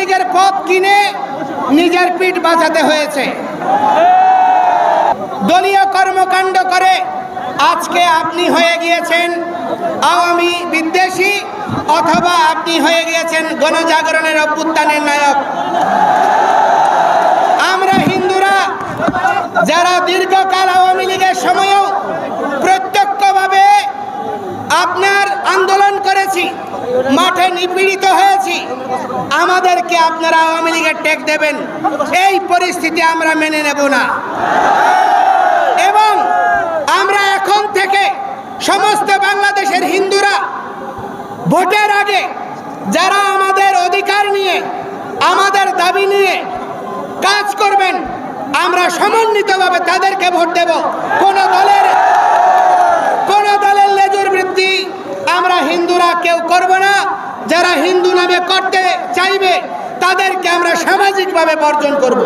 লীগের পথ কিনে নিজের পিঠ বাঁচাতে হয়েছে। দলীয় কর্মকাণ্ড করে আজকে আপনি হয়ে গিয়েছেন আওয়ামী বিদ্বেষী অথবা আপনি হয়ে গিয়েছেন গণজাগরণের অভ্যুত্থানের নায়ক। আমরা হিন্দুরা যারা দীর্ঘকাল আওয়ামী লীগের সময়ও প্রত্যক্ষভাবে আপনার আন্দোলন মাঠে নিপীড়িত হয়েছি। আমাদেরকে আপনারা আওয়ামী লীগের টেক দেবেন। এই পরিস্থিতি আমরা মেনে নেব না। এবং আমরা এখন থেকে সমস্ত বাংলাদেশের হিন্দুরা ভোটের আগে যারা আমাদের অধিকার নিয়ে, আমাদের দাবি নিয়ে কাজ করবেন, আমরা সমন্বিতভাবে তাদেরকে ভোট দেব। কোনো দলের কোন দলের লেজুর বৃদ্ধি আমরা হিন্দুরা কেউ করব না যারা হিন্দু নামে করতে চাইবে তাদেরকে আমরা সামাজিকভাবে বর্জন করব।